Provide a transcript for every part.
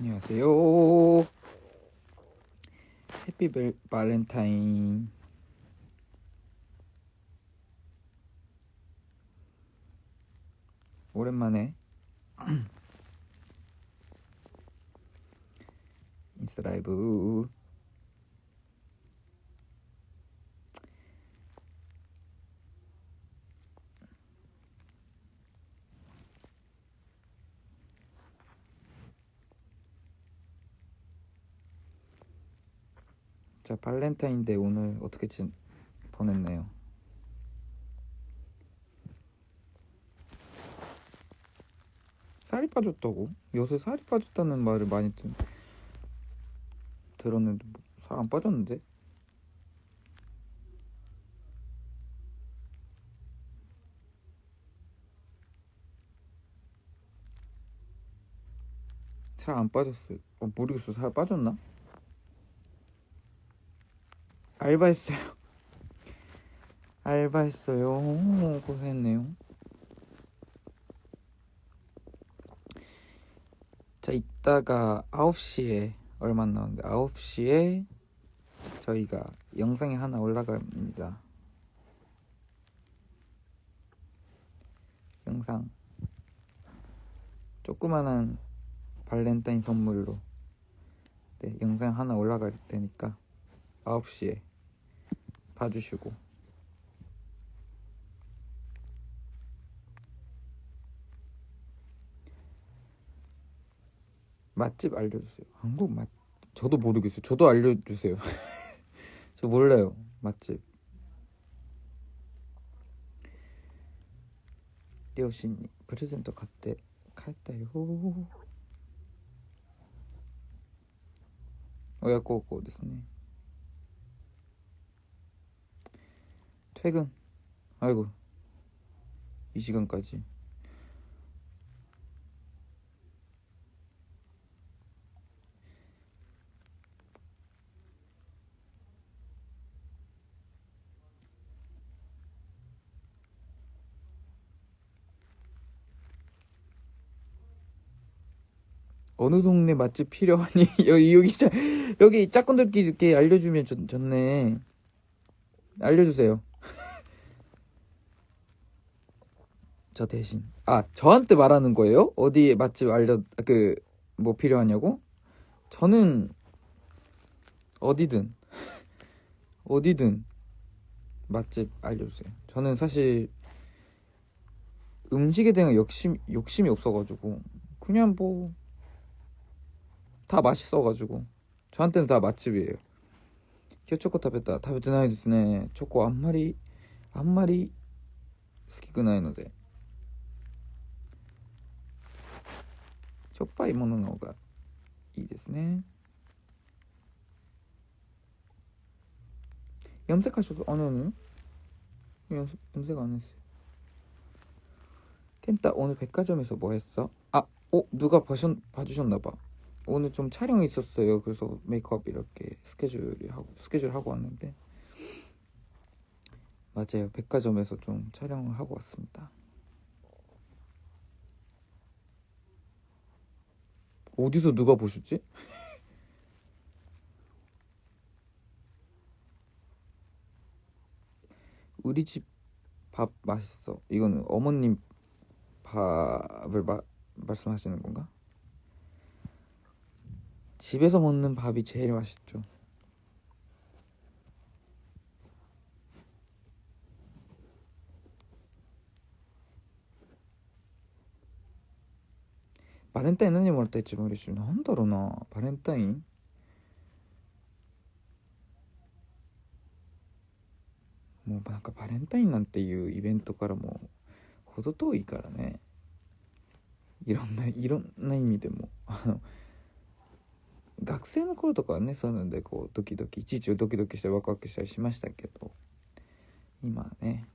안녕하세요. 해피 벨 발렌타인. 오랜만에 인스타 라이브. 자, 발렌타인데이 오늘 어떻게 지, 보냈나요? 살이 빠졌다고? 요새 살이 빠졌다는 말을 많이 들, 들었는데 뭐, 살안 빠졌는데? 살 안 빠졌어요. 어, 모르겠어. 살 빠졌나? 알바했어요. 알바했어요. 고생했네요. 자, 이따가 9시에 얼마 안 나오는데 9시에 저희가 영상이 하나 올라갑니다. 영상 조그만한 발렌타인 선물로 네, 영상 하나 올라갈 테니까 9시에 봐주시고 맛집 알려주세요. 한국 맛 저도 모르겠어요. 저도 알려주세요. 저 몰라요 맛집. 리오씨님 프레젠토 갔대 갔다요. 오야코코 ですね. 퇴근. 아이고. 이 시간까지. 어느 동네 맛집 필요하니? 여기 여기 자, 여기 짝꿍들끼리 이렇게 알려주면 좋, 좋네. 알려주세요. 저 대신 아 저한테 말하는 거예요? 어디에 맛집 알려 그 뭐 필요하냐고? 저는 어디든 어디든 맛집 알려주세요. 저는 사실 음식에 대한 욕심 욕심이 없어가지고 그냥 뭐 다 맛있어가지고 저한테는 다 맛집이에요. 今日チョコ食べた食べてないですねチョコあんまりあんまり好きくないので しょっぱいものの方がいいですね 염색하셔도 아니 아니요 염, 염색 안 했어요 켄타 오늘 백화점에서 뭐 했어? 아, 어 누가 봐셨, 봐주셨나봐 오늘 좀 촬영이 있었어요. 그래서 메이크업 이렇게 스케줄이 하고 스케줄 하고 왔는데 맞아요. 백화점에서 좀 촬영을 하고 왔습니다. 어디서 누가 보셨지? 우리 집 밥 맛있어. 이거는 어머님 밥을 마, 말씀하시는 건가? 집에서 먹는 밥이 제일 맛있죠. バレンタイン何もらったら一番嬉しい。なんだろうな。バレンタイン？もうなんかバレンタインなんていうイベントからも程遠いからね。いろんないろんな意味でも。あの学生の頃とかはねそういうのでこうドキドキいちいちドキドキしてワクワクしたりしましたけど。今はね。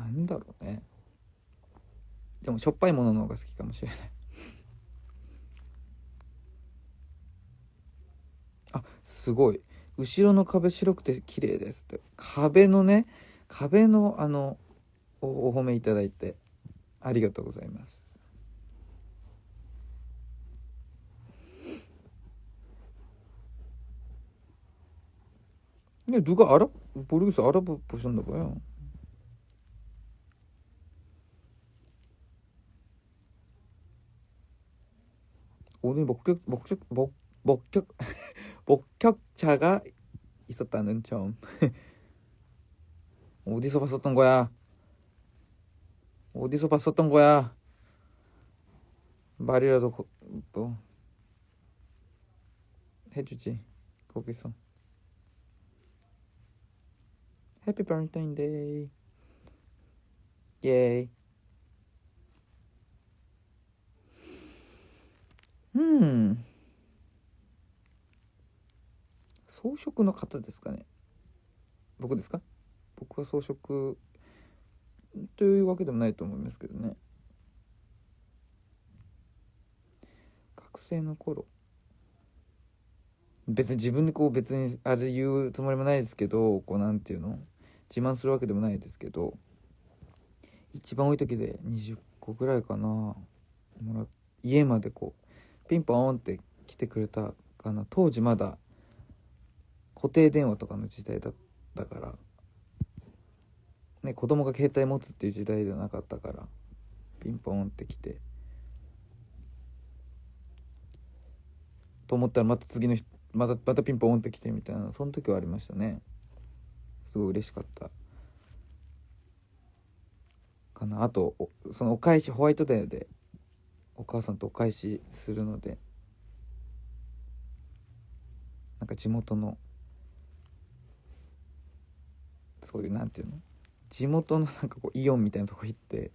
なんだろうねでもしょっぱいものの方が好きかもしれないあすごい後ろの壁白くて綺麗ですって壁のね壁のあのおお褒めいただいて ありがとうございます근데누가알아모르겠어알아보셨나봐요 오늘 목격 목격 목 목격 목격자가 있었다는 점 어디서 봤었던 거야? 어디서 봤었던 거야? 말이라도 거, 뭐 해주지 거기서 해피 발렌타인데이 예이 음装飾の方ですかね。僕ですか？僕は装飾というわけでもないと思いますけどね。学生の頃。別に自分でこう別にあれ言うつもりもないですけどこうなんていうの？自慢するわけでもないですけど。一番多い時で20個ぐらいかな。もら家までこうピンポーンって来てくれたかな。当時まだ固定電話とかの時代だったから、ね、子供が携帯持つっていう時代ではなかったから。ピンポンって来て。と思ったらまた次の日またまたピンポンって来てみたいな。その時はありましたね。すごい嬉しかった。かな。あとそのお返しホワイトデーでお母さんとお返しするのでなんか地元のそういうなんていうの？地元の なんかこうイオンみたいなとこ行って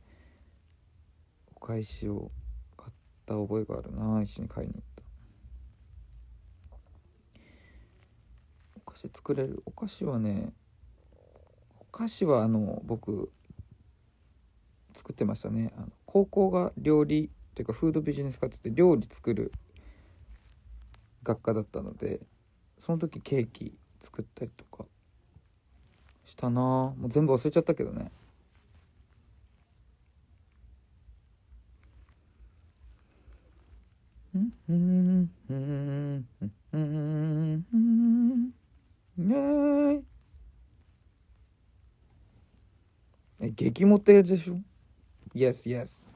お返しを買った覚えがあるな一緒に買いに行った。お菓子作れる？お菓子はねお菓子はあの僕作ってましたね。あの高校が料理というかフードビジネス科ってて料理作る学科だったのでその時ケーキ作ったりとかしたな。もう全部忘れちゃったけどね。うん。うん。うん。うん。うん。ねえ激モテでしょ Yes, yes.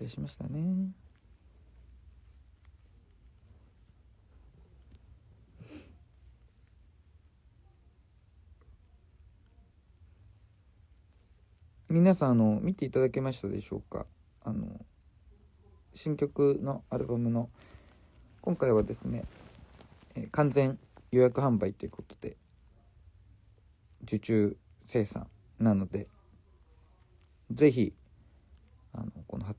いただいたりしましたね。皆さんあの見ていただけましたでしょうか？あの新曲のアルバムの今回はですね、えー、完全予約販売ということで受注生産なので是非あのこの発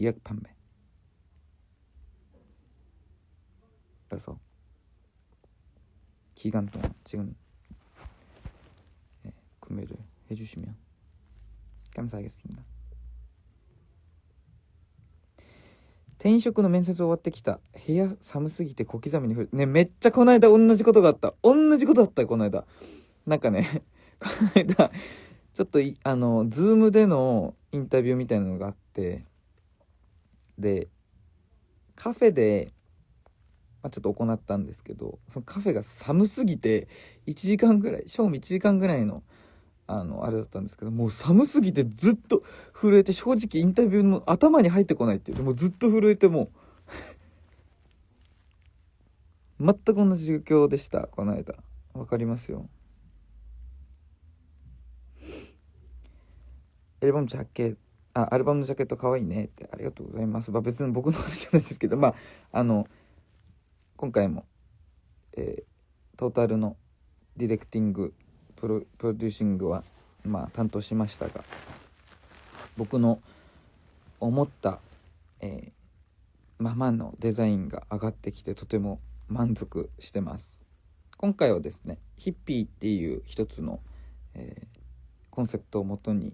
약 판매. 그래서 기간 동안 지금 예, 구매를 해주시면 감사하겠습니다. 転職の面接終わってきた部屋寒すぎて小刻みに降るねめっちゃこの間同じことがあった同じことだったこの間なんかねこの間ちょっとあのズームでのインタビューみたいなのがあって でカフェで、まあ、ちょっと行ったんですけどそのカフェが寒すぎて1時間ぐらい正味1時間ぐらいのあのあれだったんですけどもう寒すぎてずっと震えて正直インタビューの頭に入ってこないっていうもずっと震えてもう 全く同じ状況でしたこの間。わかりますよ。エルボムチャッあアルバムのジャケット可愛いねってありがとうございます。まあ、別に僕のあれじゃないですけど、まあ、あの、今回も、えー、トータルのディレクティングプロプロデューシングは、まあ、担当しましたが僕の思った、えー、ままのデザインが上がってきてとても満足してます今回はですねヒッピーっていう一つの、えー、コンセプトをもとに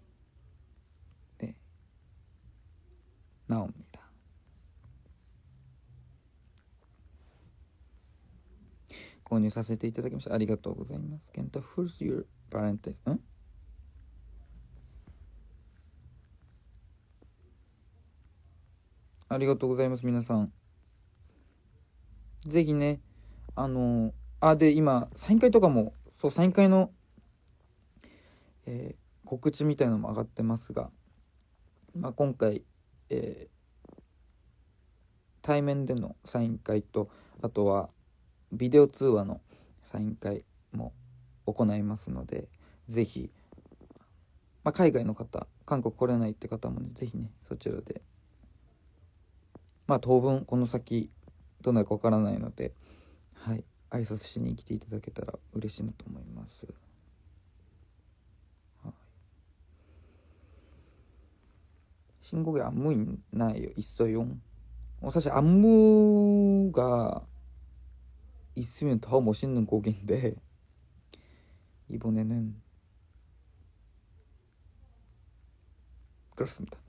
나옵니다.購入させていただきましたありがとうございます。ケンタ Who's your Valentine? んありがとうございます皆さん。ぜひねあのあで今サイン会とかもそうサイン会の、えー、告知みたいのも上がってますが、まあ、今回 えー、対面でのサイン会とあとはビデオ通話のサイン会も行いますので是非、まあ、海外の方韓国来れないって方もね是非ねそちらでまあ当分この先どうなるかわからないのではい挨拶しに来ていただけたら嬉しいなと思います。 신곡에 안무 있나요? 있어요. 어, 사실 안무가 있으면 더 멋있는 곡인데 이번에는 그렇습니다.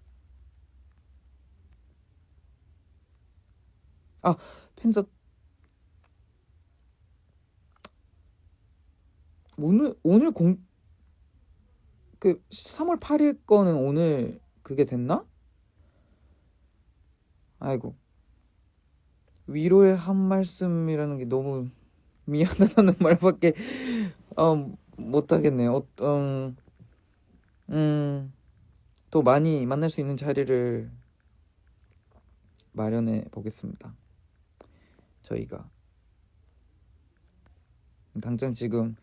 아 팬서 오늘 오늘 공 그 3월 8일 거는 오늘 그게 됐나? 아이고 위로의 한 말씀이라는 게 너무 미안하다는 말밖에 어, 못하겠네요. 어떤 음, 또 많이 만날 수 있는 자리를 마련해 보겠습니다. 저희가 당장 지금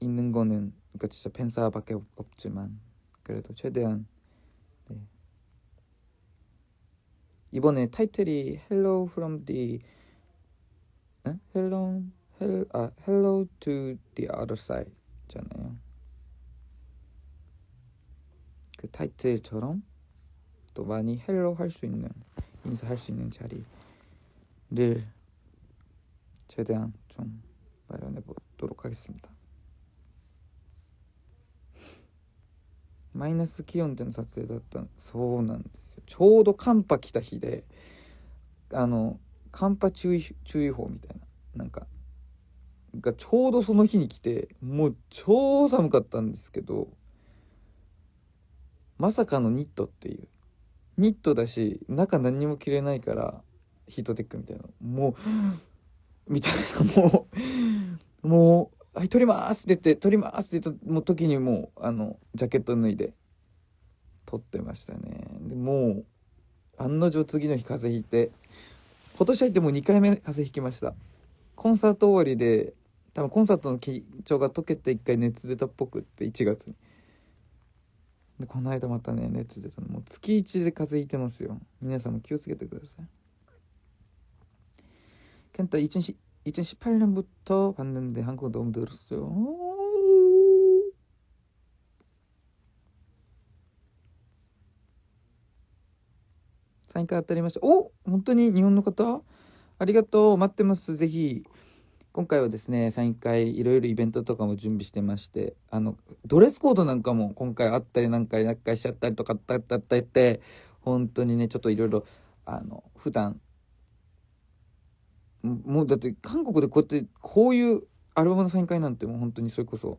있는 거는 그러니까 진짜 팬사밖에 없지만 그래도 최대한 네. 이번에 타이틀이 Hello from the 에? Hello Hello 아 Hello to the other side잖아요. 그 타이틀처럼 또 많이 헬로 할 수 있는 인사할 수 있는 자리를 최대한 좀 마련해 보도록 하겠습니다. マイナス気温での撮影だったそうなんですよ ちょうど寒波来た日であの寒波注意注意報みたいななんかがちょうどその日に来てもう超寒かったんですけどまさかのニットっていう。ニットだし中何にも着れないからヒートテックみたいな。もうみたいな。もうもうはい、撮りますって言って、撮りますって言った時にもう、あの、ジャケット脱いで、撮ってましたね。で、もう、案の定次の日風邪ひいて、今年入ってもう2回目風邪ひきました。コンサート終わりで、多分コンサートの緊張が解けて1回熱出たっぽくって1月に。で、この間またね、熱出たの。もう月1で風邪ひいてますよ。皆さんも気をつけてください。健太、1日 2018년부터 봤는데 한국 너무 늘었어요. サイン会当たりました？お本当に日本の方？ありがとう。待ってます。ぜひ。今回はですねサイン会いろいろイベントとかも準備してましてあのドレスコードなんかも今回あったりなんかなんかしちゃったりとかあったったったって本当にねちょっといろいろあの普段もうだって韓国でこうやってこういうアルバムのサイン会なんてもう本当にそれこそ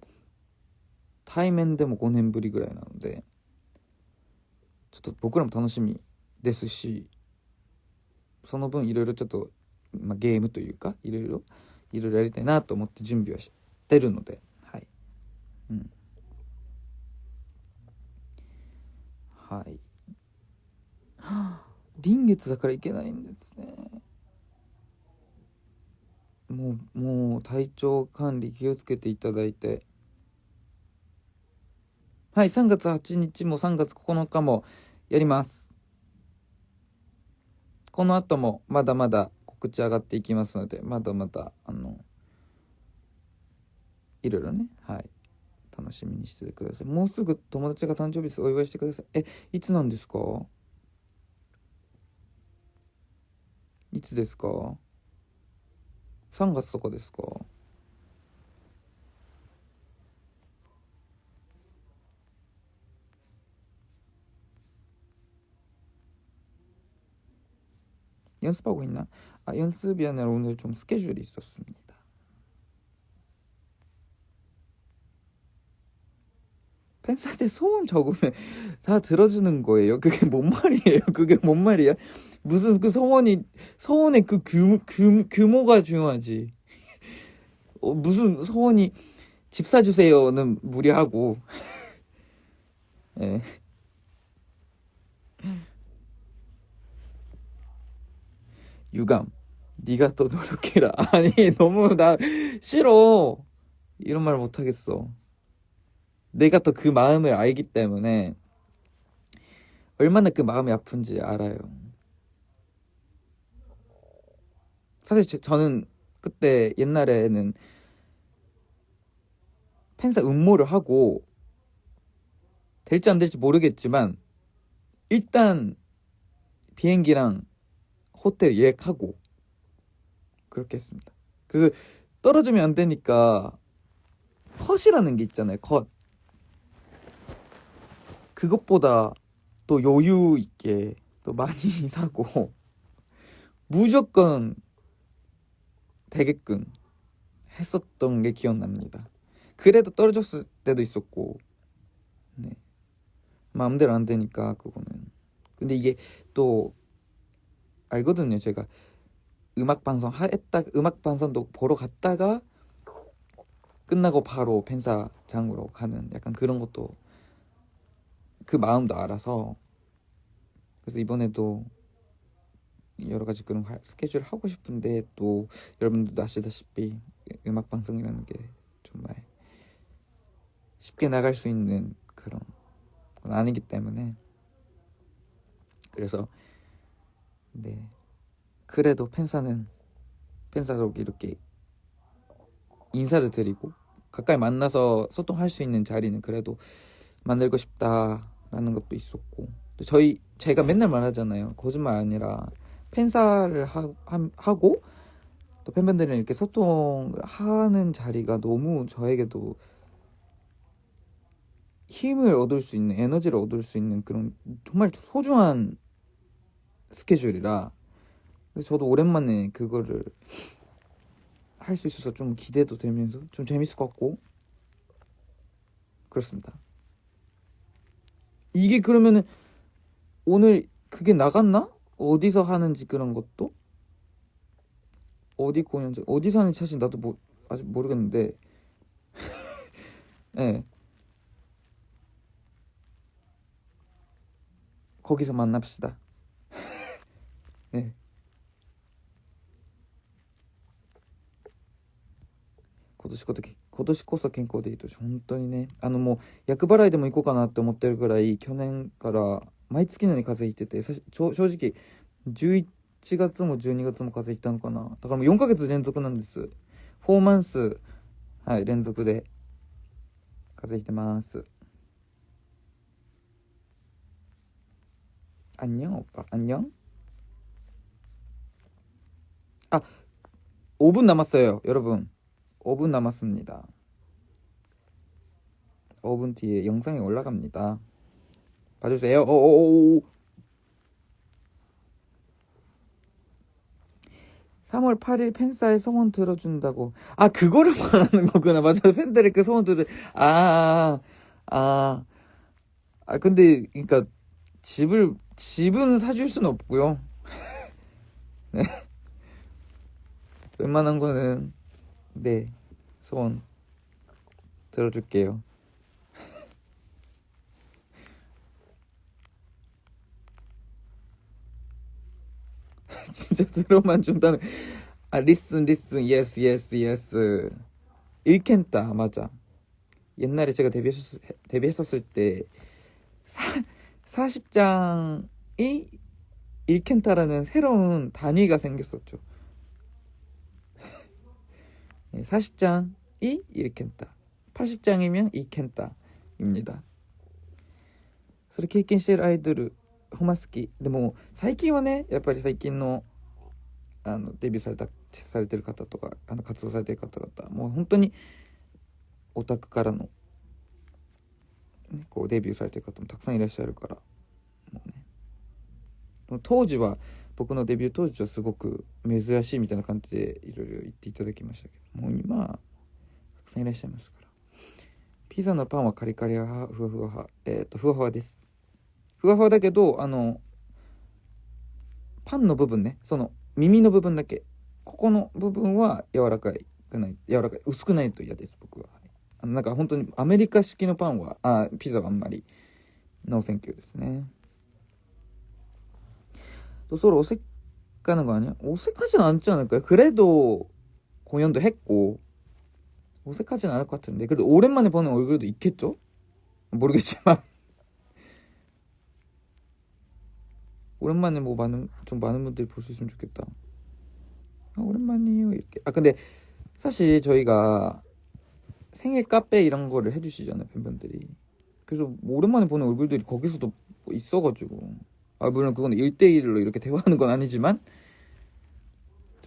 対面でも5年ぶりぐらいなのでちょっと僕らも楽しみですしその分いろいろちょっと、まあ、ゲームというかいろいろいろいろやりたいなと思って準備はしてるのではい。うん。はい。臨月だからいけないんですね。もうもう体調管理気をつけていただいて。はい3月8日も3月9日もやります。この後もまだまだ告知上がっていきますのでまだまだあのいろいろねはい楽しみにしててください。もうすぐ友達が誕生日です。お祝いしてください。えいつなんですか？いつですか？3月とかですか？ 연습하고 있나 아 연습이 아니라 오늘 좀 스케줄이 있었습니다 팬사한테 소원 적으면 다 들어주는 거예요. 그게 뭔 말이에요? 그게 뭔 말이야? 무슨 그 소원이 소원의 그 규모, 규, 규모가 중요하지. 어, 무슨 소원이 집 사주세요는 무리하고. 예. 유감. 네가 또 노력해라. 아니 너무 나 싫어. 이런 말 못하겠어. 내가 또 그 마음을 알기 때문에 얼마나 그 마음이 아픈지 알아요. 사실 저는 그때 옛날에는 팬사 음모를 하고 될지 안 될지 모르겠지만 일단 비행기랑 호텔 예약하고 그렇게 했습니다. 그래서 떨어지면 안 되니까 컷이라는 게 있잖아요. 컷. 그것보다 또 여유 있게 또 많이 사고 무조건 되게끔 했었던 게 기억납니다. 그래도 떨어졌을 때도 있었고 네. 마음대로 안 되니까 그거는 근데 이게 또 알거든요. 제가 음악 방송 했다 음악 방송도 보러 갔다가 끝나고 바로 팬사장으로 가는 약간 그런 것도 그 마음도 알아서 그래서 이번에도 여러 가지 그런 스케줄 하고 싶은데 또 여러분들도 아시다시피 음악 방송이라는 게 정말 쉽게 나갈 수 있는 그런 건 아니기 때문에 그래서 네. 그래도 팬사는 팬사로 이렇게 인사를 드리고 가까이 만나서 소통할 수 있는 자리는 그래도 만들고 싶다 라는 것도 있었고 저희 제가 맨날 말하잖아요. 거짓말 아니라 팬사를 하, 하 고 또 팬분들이랑 이렇게 소통을 하는 자리가 너무 저에게도 힘을 얻을 수 있는 에너지를 얻을 수 있는 그런 정말 소중한 스케줄이라 저도 오랜만에 그거를 할 수 있어서 좀 기대도 되면서 좀 재밌을 것 같고 그렇습니다. 이게 그러면은 오늘 그게 나갔나? 어디서 하는지 그런 것도 어디 공연장 어디서 하는지 사실 나도 뭐 아직 모르겠는데 예 네. 거기서 만납시다 ね今年こそ今年こそ健康でいい年本当にね。あのもう厄払いでも行こうかなって思ってるぐらい去年から毎月のように風邪ひいてて正直11月も12月も風邪ひいたのかな。だからもう4ヶ月連続なんです。4マンスはい連続で風邪ひいてます。あんにゃんおっあんにゃん 아 5분 남았어요 여러분. 5분 남았습니다. 5분 뒤에 영상이 올라갑니다. 봐주세요. 오오오 3월 8일 팬사에 소원 들어준다고. 아 그거를 말하는 거구나. 맞아. 팬들의 그 소원 들을 아 아. 아, 아 근데 그러니까 집을 집은 사줄 수는 없고요. 네 웬만한 거는 네 소원 들어줄게요. 진짜 들어만 준다는 아 리슨 리슨 예스 예스 예스 일켄타 맞아. 옛날에 제가 데뷔했었, 데뷔했었을 때 사, 40장이 일켄타라는 새로운 단위가 생겼었죠 40장이 일켄타 80장이면 이켄타입니다 それ経験しているアイドルほんま好きでも最近はねやっぱり最近のあのデビューされたされてる方とかあの活動されてる方々もう本当にオタクからの、ね、こうデビューされてる方もたくさんいらっしゃるからもうね当時は 僕のデビュー当時はすごく珍しいみたいな感じでいろいろ言っていただきましたけどもう今たくさんいらっしゃいますからピザのパンはカリカリ派ふわふわ派えっ、とふわふわですふわふわだけどあのパンの部分ねその耳の部分だけここの部分は柔らかいくない柔らかい薄くないと嫌です僕はあのなんか本当にアメリカ式のパンはあピザはあんまりノーセンキューですね 또 서로 어색하는 거 아니야? 어색하진 않지 않을까요? 그래도 공연도 했고 어색하진 않을 것 같은데 그래도 오랜만에 보는 얼굴도 있겠죠? 모르겠지만 오랜만에 뭐 많은 좀 많은 분들이 볼 수 있으면 좋겠다. 아, 오랜만이에요 이렇게. 아 근데 사실 저희가 생일 카페 이런 거를 해주시잖아요 팬분들이. 그래서 뭐 오랜만에 보는 얼굴들이 거기서도 뭐 있어가지고 아 물론 그건 1대1로 이렇게 대화하는 건 아니지만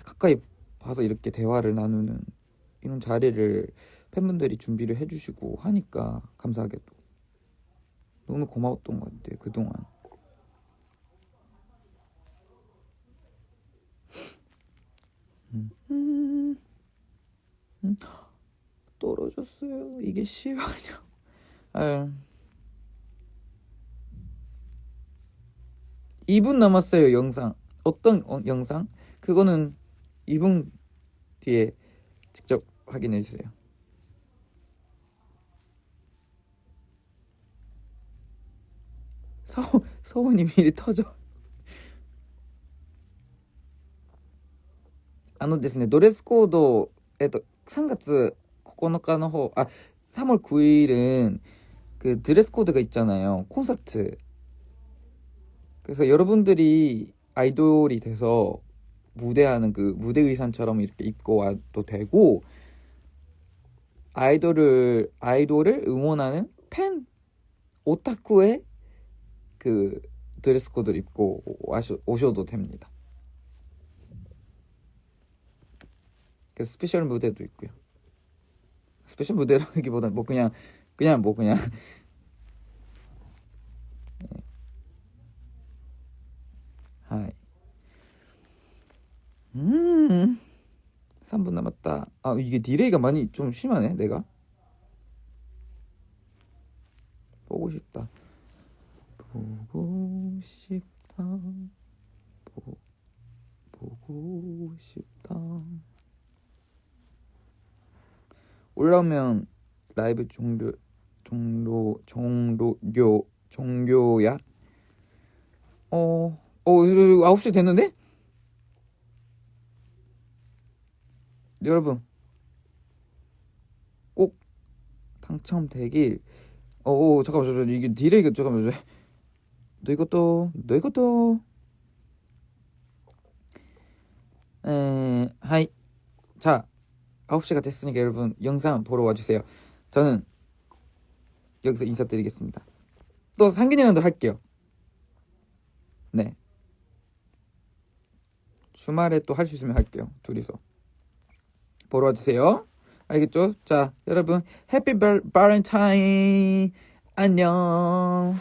가까이 봐서 이렇게 대화를 나누는 이런 자리를 팬분들이 준비를 해주시고 하니까 감사하게도 너무 고마웠던 것 같아요 그동안 음. 음. 음. 떨어졌어요. 이게 실화냐? 아유. 2분 남았어요, 영상. 어떤 어, 영상? 그거는 2분 뒤에 직접 확인해 주세요. 서, 서원이 미리 터져. あのですね、ドレスコード、えっと、3月9日の方、아3월 9일은 그 드레스 코드가 있잖아요. 콘서트. 그래서 여러분들이 아이돌이 돼서 무대하는 그 무대 의상처럼 이렇게 입고 와도 되고 아이돌을 아이돌을 응원하는 팬 오타쿠의 그 드레스 코드를 입고 오셔도 됩니다. 그 스페셜 무대도 있고요. 스페셜 무대라기보다 뭐 그냥 그냥 뭐 그냥 네. 하이. 음. 3분 남았다. 아, 이게 디레이가 많이 좀 심하네, 내가. 보고 싶다. 보고 싶다. 보, 보고 싶다. 올라오면 라이브 종료 종료 종료교 종료야? 어, 어, 9시 됐는데? 여러분, 꼭 당첨되길. 어, 어 잠깐만, 잠깐만, 이게 디레이가, 잠깐만, 너 이것도, 너 이것도. 에, 하이. 자, 9시가 됐으니까 여러분 영상 보러 와주세요. 저는 여기서 인사드리겠습니다. 또 상균이랑도 할게요. 네. 주말에 또 할 수 있으면 할게요. 둘이서. 보러 와주세요. 알겠죠? 자, 여러분, 해피 바렌타인! 안녕!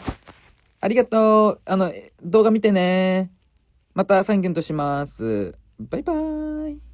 아리가또! あの、動画見てね。また再現とします。バイバイ